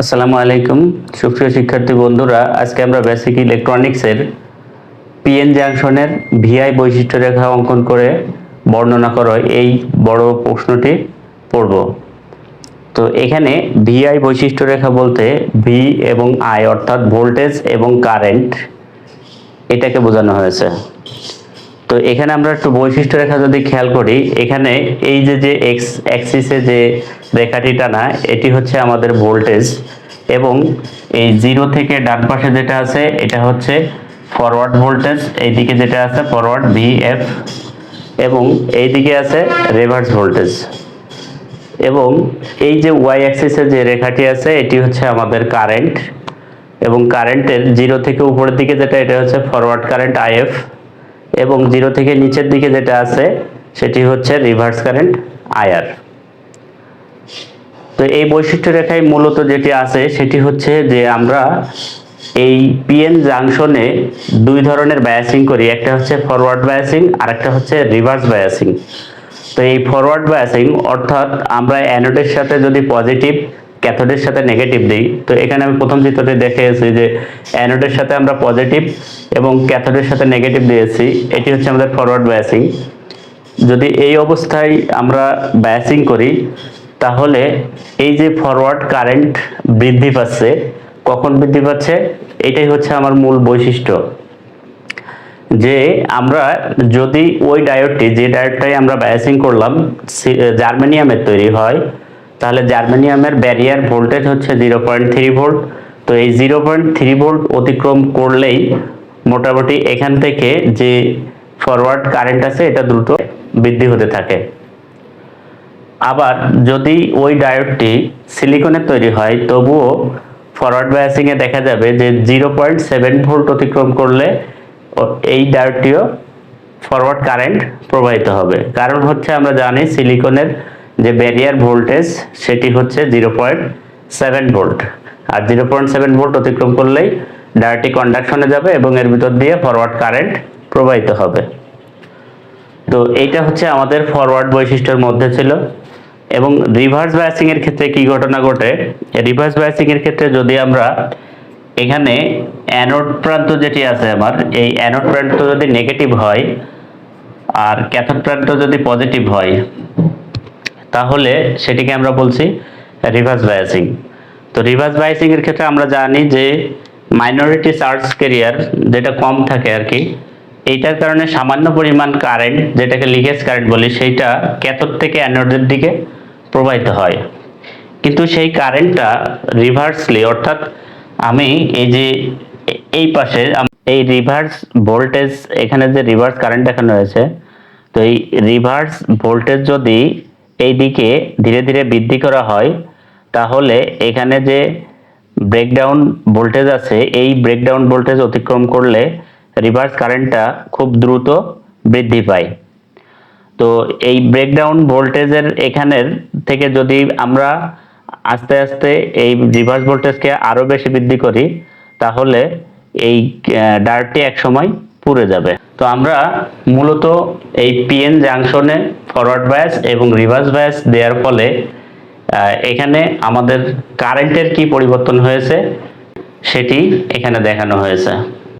আসসালামু আলাইকুম। সুপ্রিয় শিক্ষার্থী বন্ধুরা, আজকে আমরা বেসিক ইলেকট্রনিক্সের পিএন জাংশনের ভিআই বৈশিষ্ট্য রেখা অঙ্কন করে বর্ণনা করো এই বড় প্রশ্নটি পড়ব। তো এখানে ভিআই বৈশিষ্ট্য রেখা বলতে ভি এবং আই অর্থাৎ ভোল্টেজ এবং কারেন্ট এটাকে বোঝানো হয়েছে। তো এখানে আমরা একটু বৈশিষ্ট্য রেখা যদি খেয়াল করি, এখানে এই যে যে এক্স অ্যাক্সিসে যে রেখাটি টানা এটি হচ্ছে আমাদের ভোল্টেজ এবং এই জিরো থেকে ডান পাশে যেটা আছে, এটা হচ্ছে ফরওয়ার্ড ভোল্টেজ, এইদিকে যেটা আছে ফরওয়ার্ড ভি এফ এবং এইদিকে আছে রিভার্স ভোল্টেজ। এবং এই যে ওয়াই অ্যাক্সিসে যে রেখাটি আছে, এটি হচ্ছে আমাদের কারেন্ট এবং কারেন্টের জিরো থেকে উপরের দিকে যেটা, এটা হচ্ছে ফরওয়ার্ড কারেন্ট আইএফ এবং জিরো থেকে নিচের দিকে যেটা আছে, সেটি হচ্ছে রিভার্স কারেন্ট আইআর তো এই বৈশিষ্ট্য রেখায় মূলত যেটি আছে, সেটি হচ্ছে যে আমরা এই পিএন জাংশনে দুই ধরনের বায়াসিং করি। একটা হচ্ছে ফরওয়ার্ড বায়াসিং আর একটা হচ্ছে রিভার্স বায়াসিং তো এই ফরওয়ার্ড বায়াসিং অর্থাৎ আমরা অ্যানোডের সাথে যদি পজিটিভ ক্যাথোডের সাথে নেগেটিভ দিই, তো এখানে আমি প্রথম চিত্রটি দেখিয়েছি যে অ্যানোডের সাথে আমরা পজিটিভ এবং ক্যাথোডের সাথে নেগেটিভ দিয়েছি। এটি হচ্ছে আমাদের ফরওয়ার্ড বায়াসিং যদি এই অবস্থায় আমরা বায়াসিং করি তাহলে এই যে ফরওয়ার্ড কারেন্ট বৃদ্ধি পাচ্ছে, কখন বৃদ্ধি পাচ্ছে? এটাই হচ্ছে আমার মূল বৈশিষ্ট্য। যে আমরা যদি ওই ডায়োডটি যে ডায়োডটাই আমরা বায়াসিং করলাম জার্মেনিয়ামের তৈরি হয়, তাহলে জার্মেনিয়ামের ব্যারিয়ার ভোল্টেজ হচ্ছে জিরো পয়েন্ট থ্রি ভোল্ট তো এই জিরো পয়েন্ট থ্রি ভোল্ট অতিক্রম করলেই মোটামুটি এখান থেকে যে ফরওয়ার্ড কারেন্ট আছে, এটা দ্রুত বৃদ্ধি হতে থাকে। আবার যদি ওই ডায়োডটি সিলিকনের তৈরি হয়, তবুও ফরওয়ার্ড বায়াসিংয়ে দেখা যাবে যে জিরো পয়েন্ট সেভেন ভোল্ট অতিক্রম করলে এই ডায়োডটিও ফরওয়ার্ড কারেন্ট প্রবাহিত হবে। কারণ হচ্ছে আমরা জানি সিলিকনের যে ব্যারিয়ার ভোল্টেজ সেটি হচ্ছে জিরো পয়েন্ট সেভেন ভোল্ট আর জিরো পয়েন্ট সেভেন ভোল্ট অতিক্রম করলেই ডায়োডটি কন্ডাকশনে যাবে এবং এর ভিতর দিয়ে ফরওয়ার্ড কারেন্ট প্রবাহিত হবে। তো এইটা হচ্ছে আমাদের ফরওয়ার্ড বৈশিষ্ট্যের মধ্যে ছিল। এবং রিভার্স বায়াসিং এর ক্ষেত্রে কি ঘটনা ঘটে? রিভার্স বায়াসিং এর ক্ষেত্রে যদি আমরা এখানে অ্যানোড প্রান্ত যেটি আছে আমার, এই অ্যানোড প্রান্ত যদি নেগেটিভ হয় আর ক্যাথোড প্রান্ত যদি পজিটিভ হয়, তাহলে সেটিকে আমরা বলছি রিভার্স বায়াসিং তো রিভার্স বায়াসিং এর ক্ষেত্রে আমরা জানি যে মাইনরিটি চার্জ ক্যারিয়ার যেটা কম থাকে আর কি, এইটার কারণে সামান্য পরিমাণ কারেন্ট যেটাকে লিকেজ কারেন্ট বলি, সেইটা ক্যাথোড থেকে অ্যানোডের দিকে প্রবাহিত হয়। কিন্তু সেই কারেন্টটা রিভার্সলি অর্থাৎ আমি এই যে এই পাশে এই রিভার্স ভোল্টেজ এখানে যে রিভার্স কারেন্ট দেখানো হয়েছে তো এই রিভার্স ভোল্টেজ যদি এই দিকে ধীরে ধীরে বৃদ্ধি করা হয়, তাহলে এখানে যে ব্রেকডাউন ভোল্টেজ আছে, এই ব্রেকডাউন ভোল্টেজ অতিক্রম করলে রিভার্স কারেন্টটা খুব দ্রুত বৃদ্ধি পায়। তো এই ব্রেকডাউন ভোল্টেজের এখানের থেকে যদি আমরা আস্তে আস্তে এই রিভার্স ভোল্টেজকে আরও বেশি বৃদ্ধি করি, তাহলে এই ডার্টটি এক সময় পুড়ে যাবে। তো আমরা মূলত এই পিএন জাংশনে ফরওয়ার্ড বায়াস এবং রিভার্স বায়াস দেওয়ার ফলে এখানে আমাদের কারেন্টের কি পরিবর্তন হয়েছে, সেটি এখানে দেখানো হয়েছে।